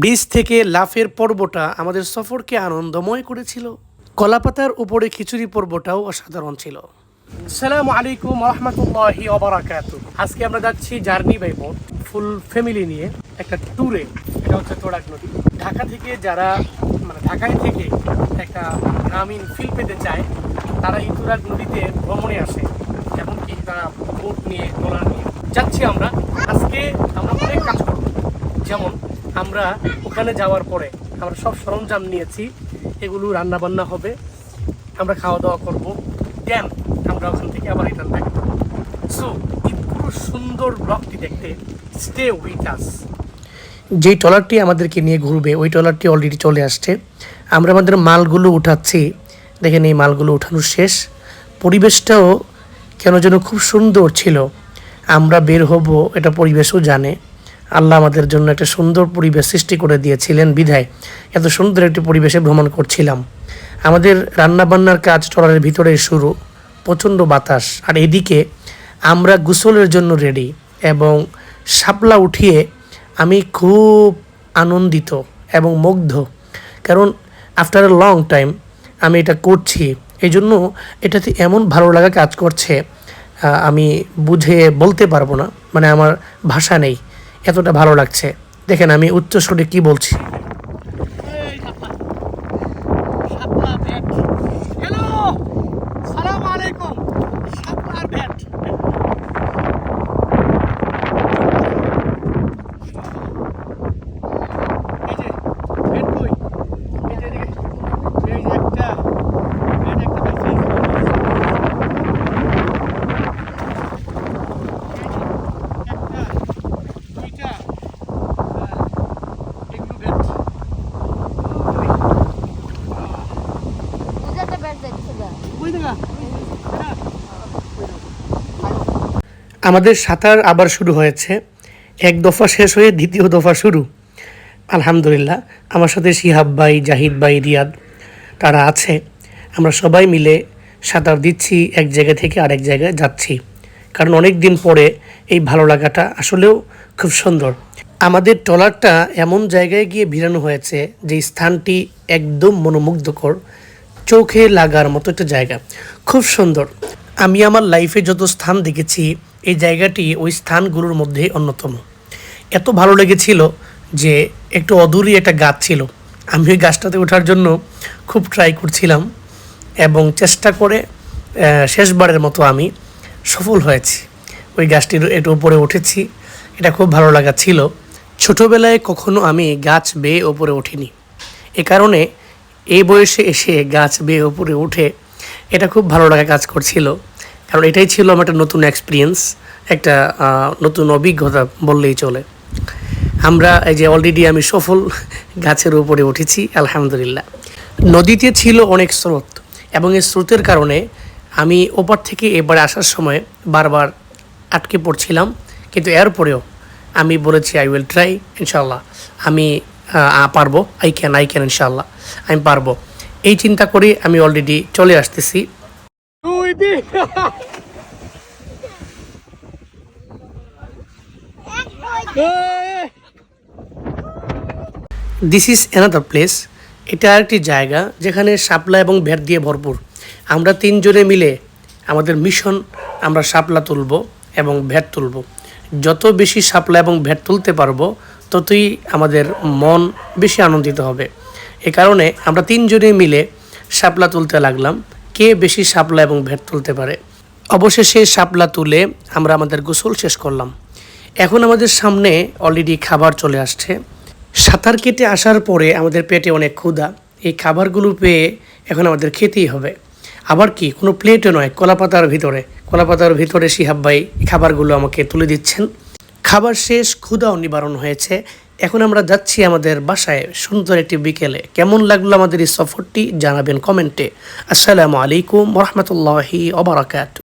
Bridge থেকে লাফের পর্বটা আমাদের সফরকে আনন্দময় করেছিল। কলাপাতার উপরে খিচুড়ি পর্বটাও অসাধারণ ছিল। সালামু আলাইকুম রহমতুল্লাহি ওবারাকাত আজকে আমরা যাচ্ছি journey by boat, full family নিয়ে একটা ট্যুরে। এটা হচ্ছে তোড়াক নদী। ঢাকা থেকে যারা মানে ঢাকায় থেকে একটা গ্রামীণ ফিল পেতে চায়, তারা এই তোড়াক নদীতে ভ্রমণে আসে, এমনকি তারা বোট নিয়ে, ট্রলার নিয়ে। যাচ্ছি আমরা। আজকে আমরা অনেক কাজ করব। যেমন আমরা ওখানে যাওয়ার পরে আমরা সব সরঞ্জাম নিয়েছি, এগুলো রান্না বান্না হবে, আমরা খাওয়া দাওয়া করব। দেন আমরা ওখান থেকে আবার রিটার্ন ব্যাক সো এই পুরো সুন্দর ব্লগটি দেখতে স্টে উইথ আস যেই ট্রলারটি আমাদেরকে নিয়ে ঘুরবে, ওই ট্রলারটি অলরেডি চলে আসছে। আমরা আমাদের মালগুলো উঠাচ্ছি। দেখেন এই মালগুলো উঠানো শেষ। পরিবেশটাও কেন যেন খুব সুন্দর ছিল। আমরা বের হব, এটা পরিবেশও জানে। আল্লাহ আমাদের জন্য একটা সুন্দর পরিবেশ সৃষ্টি করে দিয়েছিলেন বিধায়। এত সুন্দর একটি পরিবেশে ভ্রমণ করছিলাম। আমাদের রান্নাবান্নার কাজ ট্রলারের ভিতরে শুরু, প্রচণ্ড বাতাস। আর এদিকে আমরা গোসলের জন্য রেডি এবং শাপলা উঠিয়ে আমি খুব আনন্দিত এবং মুগ্ধ। কারণ আফটার এ লং টাইম আমি এটা করছি। এই জন্য এটাতে এমন ভালো লাগা কাজ করছে আমি বুঝে বলতে পারব না। মানে আমার ভাষা নেই। এতটা ভালো লাগছে। দেখেন আমি উচ্চ স্বরে কি বলছি হ্যালো সালাম আলাইকুম শাপলার ভ্যাট এই যে ভ্যাট কই এই যে এদিকে এই যে একটা ভ্যাট একটা পাইছি একটা দুইটা এগুলো ভ্যাট উজাতে বেড় দেখছে গা ওই দেখা আমাদের সাঁতার আবার শুরু হয়েছে। এক দফা শেষ হয়ে দ্বিতীয় দফা শুরু। আলহামদুলিল্লাহ, আমার সাথে শিহাব ভাই, জাহিদ ভাই, রিয়াদ, তারা আছে। আমরা সবাই মিলে সাঁতার দিচ্ছি, এক জায়গা থেকে আরেক জায়গায় যাচ্ছি। কারণ অনেক দিন পরে এই ভালো লাগাটা আসলেও খুব সুন্দর। আমাদের ট্রলারটা এমন জায়গায় গিয়ে ভিড়ানো হয়েছে যে স্থানটি একদম মনোমুগ্ধকর, চোখে লাগার মতো একটা জায়গা। খুব সুন্দর। আমি আমার লাইফে যত স্থান দেখেছি, এই জায়গাটি ওই স্থানগুলোর মধ্যে অন্যতম। এত ভালো লেগেছিল যে একটু অদূরই একটা গাছ ছিল। আমি ওই গাছটাতে ওঠার জন্য খুব ট্রাই করছিলাম এবং চেষ্টা করে শেষবারের মতো আমি সফল হয়েছি। ওই গাছটির একটু উপরে উঠেছি। এটা খুব ভালো লাগা ছিল। ছোটোবেলায় কখনো আমি গাছ বেয়ে ওপরে উঠিনি। এ কারণে এই বয়সে এসে গাছ বেয়ে ওপরে উঠে এটা খুব ভালো লাগা কাজ করছিল। কারণ এটাই ছিল আমার একটা নতুন এক্সপিরিয়েন্স একটা নতুন অভিজ্ঞতা বললেই চলে। আমরা এই যে অলরেডি আমি সফল গাছের উপরে উঠেছি, আলহামদুলিল্লাহ। নদীতে ছিল অনেক স্রোত এবং এই স্রোতের কারণে আমি ওপার থেকে এবারে আসার সময় বারবার আটকে পড়ছিলাম। কিন্তু এরপরেও আমি বলেছি আই উইল ট্রাই ইনশাল্লাহ আমি পারব আই ক্যান আই ক্যান ইনশাল্লাহ আমি পারব। এই চিন্তা করে আমি অলরেডি চলে আসতেছি। দিস ইজ অ্যানাদার প্লেস এটা একটি জায়গা যেখানে শাপলা এবং ভ্যাট দিয়ে ভরপুর। আমরা তিনজনে মিলে আমাদের মিশন আমরা শাপলা তুলব এবং ভ্যাট তুলব। যত বেশি শাপলা এবং ভ্যাট তুলতে পারব ততই আমাদের মন বেশি আনন্দিত হবে। এ কারণে আমরা তিনজনে মিলে শাপলা তুলতে লাগলাম। কে বেশি শাপলা এবং ভেট তুলতে পারে? অবশেষে শাপলা তুলে আমরা আমাদের গোসল শেষ করলাম। এখন আমাদের সামনে অলরেডি খাবার চলে আসছে। সাঁতার কেটে আসার পরে আমাদের পেটে অনেক ক্ষুধা। এই খাবারগুলো পেয়ে এখন আমাদের খেতেই হবে। আবার কি, কোনো প্লেটও নয়, কলাপাতার ভিতরে। কলাপাতার ভিতরে শিহাব ভাই খাবারগুলো আমাকে তুলে দিচ্ছেন। খাবার শেষ ক্ষুধাও নিবারণ হয়েছে। এখন আমরা যাচ্ছি আমাদের বাসায় সুন্দর একটি বিকেলে। কেমন লাগল আমাদের এই সফরটি? জানাবেন কমেন্টে। আসসালামু আলাইকুম রহমতুল্লাহি ওবরাকাত